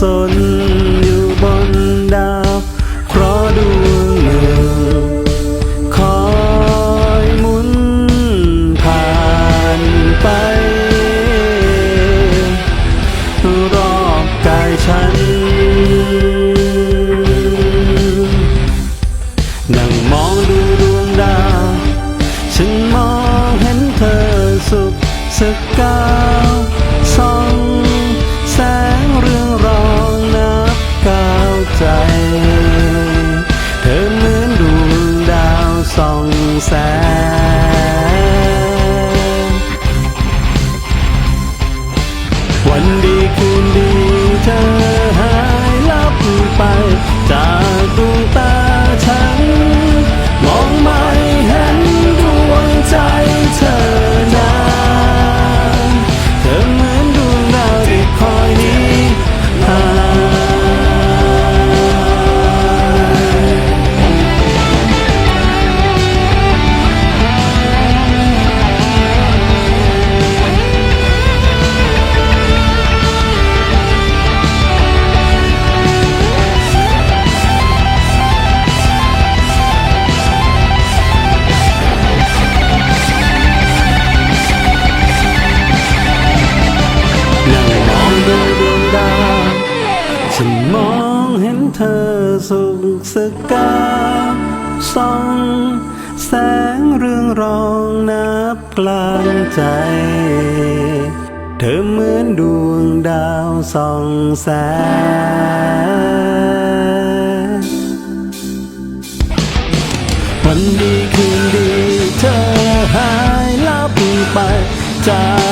สนอยู่บนดาวเพราะดวงหนึ่งคอยหมุนผ่านไปรอบกายฉัน เธอสู่กสกาส่องแสงเรื่องรองนับกลางใจ เธอเหมือนดวงดาวส่องแสงวันดีคืนดีเธอหายลับไปจาก